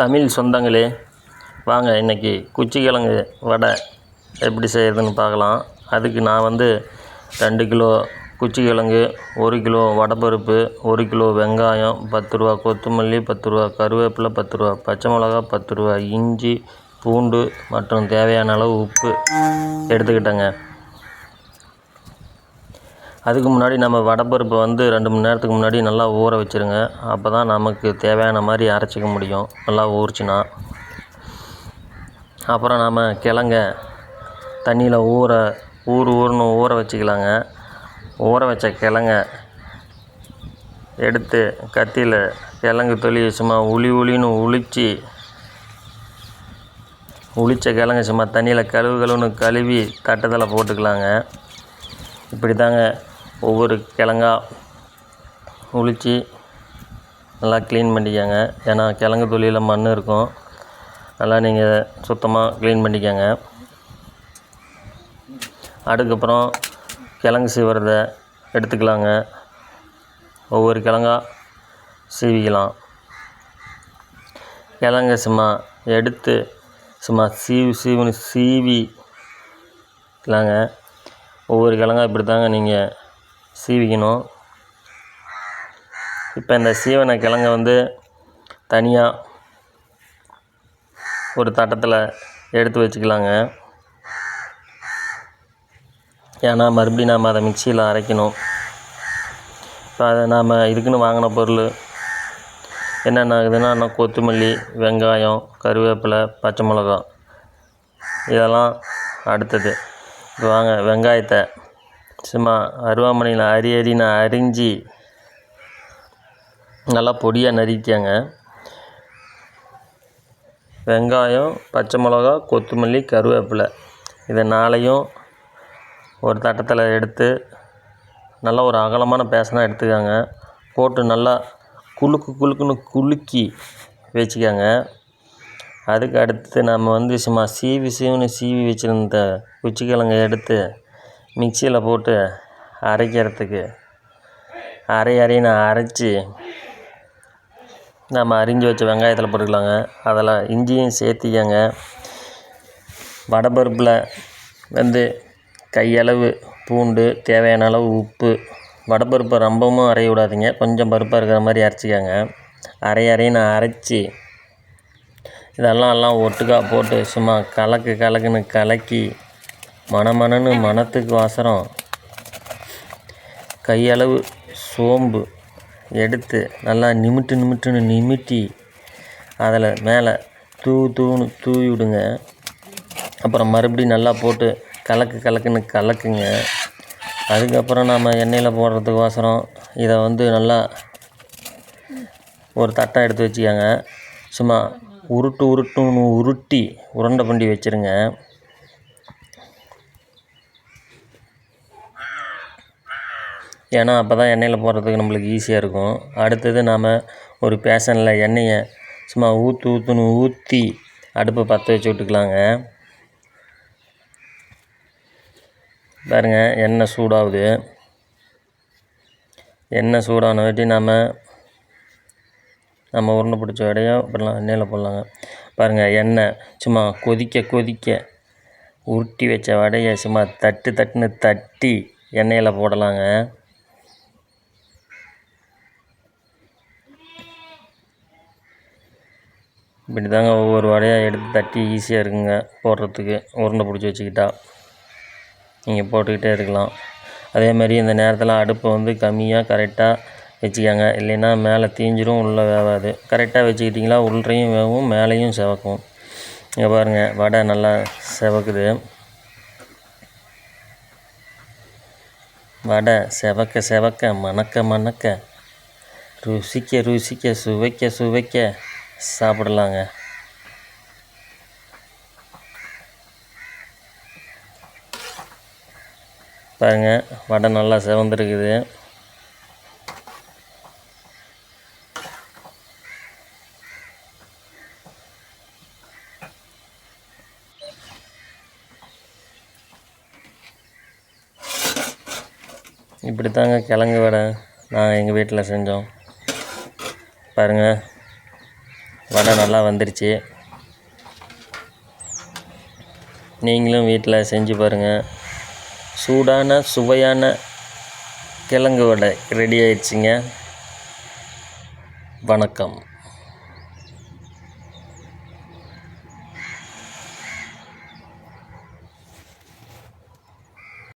தமிழ் சொந்தங்களே வாங்க இன்றைக்கி குச்சிக்கிழங்கு வடை எப்படி செய்கிறதுன்னு பார்க்கலாம். அதுக்கு நான் வந்து ரெண்டு கிலோ குச்சிக்கிழங்கு ஒரு கிலோ வடைப்பருப்பு ஒரு கிலோ வெங்காயம் பத்து ரூபா கொத்தமல்லி பத்து ரூபா கருவேப்பிலை பத்து ரூபா பச்சை மிளகா பத்து ரூபா இஞ்சி பூண்டு மற்றும் தேவையான அளவு உப்பு எடுத்துக்கிட்டேங்க. அதுக்கு முன்னாடி நம்ம வடைப்பருப்பை வந்து ரெண்டு மணி நேரத்துக்கு முன்னாடி நல்லா ஊற வச்சுருங்க. அப்போ தான் நமக்கு தேவையான மாதிரி அரைச்சிக்க முடியும். நல்லா ஊறிச்சின்னா. அப்புறம் நாம் கிழங்க தண்ணியில் ஊற ஊறு ஊர்னு ஊற வச்சுக்கலாங்க. ஊற வச்ச கிழங்க எடுத்து கத்தியில் கிழங்கு தொலியை சும்மா உளி உளின்னு உளிச்சு உளிச்ச கிழங்க சும்மா தண்ணியில் கழுவு கழுவுன்னு கழுவி தட்டத்தில் போட்டுக்கலாங்க. இப்படி தாங்க ஒவ்வொரு கிழங்கா உளிச்சு நல்லா க்ளீன் பண்ணிக்கோங்க. ஏன்னா கிழங்கு தொழிலில் மண் இருக்கும். நல்லா நீங்கள் சுத்தமாக க்ளீன் பண்ணிக்கோங்க. அதுக்கப்புறம் கிழங்கு சீவுறத எடுத்துக்கலாங்க. ஒவ்வொரு கிழங்கா சீவிக்கலாம். கிழங்க சும்மா எடுத்து சும்மா சீவி சீவுன்னு சீவிக்கலாங்க ஒவ்வொரு கிழங்கா இப்படி தாங்க நீங்கள் சீவிக்கணும். இப்போ இந்த சீவன கிழங்க வந்து தனியாக ஒரு தட்டத்தில் எடுத்து வச்சுக்கலாங்க. ஏன்னா மறுபடியும் நாம் அதை மிக்சியில் அரைக்கணும். இப்போ அதை நாம் இதுக்குன்னு வாங்கின பொருள் என்னென்ன ஆகுதுன்னா கொத்தமல்லி வெங்காயம் கருவேப்பிலை பச்சை மிளகா இதெல்லாம் அடுத்தது. இப்போ வாங்க வெங்காயத்தை சும்மா அருவாமனையில் அரி அரின்னு அரிஞ்சு நல்லா பொடியாக நறுக்கிக்கங்க. வெங்காயம் பச்சை மிளகா கொத்தமல்லி கருவேப்பிலை. இதை நாளையும் ஒரு தட்டத்தில் எடுத்து நல்லா ஒரு அகலமான பேசனாக எடுத்துக்கோங்க. போட்டு நல்லா குலுக்கு குலுக்குன்னு குலுக்கி வச்சுக்கங்க. அதுக்கு அடுத்து நம்ம வந்து சும்மா சீவி சீவின்னு சீவி வச்சுருந்த குச்சிக்கிழங்க எடுத்து மிக்சியில் போட்டு அரைக்கிறதுக்கு அரை அரைன்னு அரைச்சி நம்ம அரிஞ்சு வச்ச வெங்காயத்தில் போட்டுக்கலாங்க. அதெல்லாம் இஞ்சியும் சேர்த்திக்கங்க. வடபருப்பில் வந்து கையளவு பூண்டு தேவையான அளவு உப்பு. வடைப்பருப்பை ரொம்பவும் அரைய விடாதீங்க. கொஞ்சம் பருப்பாக இருக்கிற மாதிரி அரைச்சிக்கங்க. அரை அரைன்னு அரைச்சி இதெல்லாம் எல்லாம் ஒட்டுக்கா போட்டு சும்மா கலக்கு கலக்குன்னு கலக்கி மணமணன்னு மணத்துக்கு வாசரம். கையளவு சோம்பு எடுத்து நல்லா நிமிட்டு நிமிட்டுன்னு நிமிட்டி அதில் மேலே தூவு தூவுன்னு தூவி விடுங்க. அப்புறம் மறுபடியும் நல்லா போட்டு கலக்கு கலக்குன்னு கலக்குங்க. அதுக்கப்புறம் நாம் எண்ணெயில் போடுறதுக்கு வாசரம். இதை வந்து நல்லா ஒரு தட்டை எடுத்து வச்சுக்கோங்க. சும்மா உருட்டு உருட்டுன்னு உருட்டி உருண்டை பண்ணி வச்சுருங்க. ஏன்னா அப்போ தான் எண்ணெயில் போடுறதுக்கு நம்மளுக்கு ஈஸியாக இருக்கும். அடுத்தது நாம் ஒரு பேஷனில் எண்ணெயை சும்மா ஊற்று ஊற்றுன்னு ஊற்றி அடுப்பை பற்ற வச்சு விட்டுக்கலாங்க. பாருங்கள் எண்ணெய் சூடாகுது. எண்ணெய் சூடான வாட்டி நாம் நம்ம உருண்டை பிடிச்ச வடையை இப்படிலாம் எண்ணெயில் போடலாங்க. பாருங்கள் எண்ணெய் சும்மா கொதிக்க கொதிக்க உருட்டி வச்ச வடையை சும்மா தட்டு தட்டுன்னு தட்டி எண்ணெயில் போடலாங்க. இப்படி தாங்க ஒவ்வொரு வடையாக எடுத்து தட்டி ஈஸியாக இருக்குங்க போடுறதுக்கு. உருண்டை பிடிச்சி வச்சுக்கிட்டா. நீங்கள் போட்டுக்கிட்டே இருக்கலாம். அதே மாதிரி இந்த நேரத்தில் அடுப்பை வந்து கம்மியாக கரெக்டாக வச்சுக்கோங்க. இல்லைன்னா மேலே தீஞ்சிரும் உள்ளே வேகாது கரெக்டாக வச்சுக்கிட்டிங்களா உள்ளேயும் வேகும் மேலேயும் செவக்கும். இங்கே பாருங்கள் வடை நல்லா செவக்குது. வடை செவக்க செவக்க மணக்க மணக்க. ருசிக்க ருசிக்க சுவைக்க சுவைக்க. சாப்பிடலாங்க. பாருங்க வடை நல்லா செவந்துருக்குது. இப்படி தாங்க கிழங்கு வடை நான் எங்கள் வீட்டில் செஞ்சோம். பாருங்கள் வடை நல்லா வந்துருச்சு. நீங்களும் வீட்டில் செஞ்சு பாருங்கள் சூடான சுவையான கிழங்கு வடை ரெடி ஆயிடுச்சுங்க. வணக்கம்.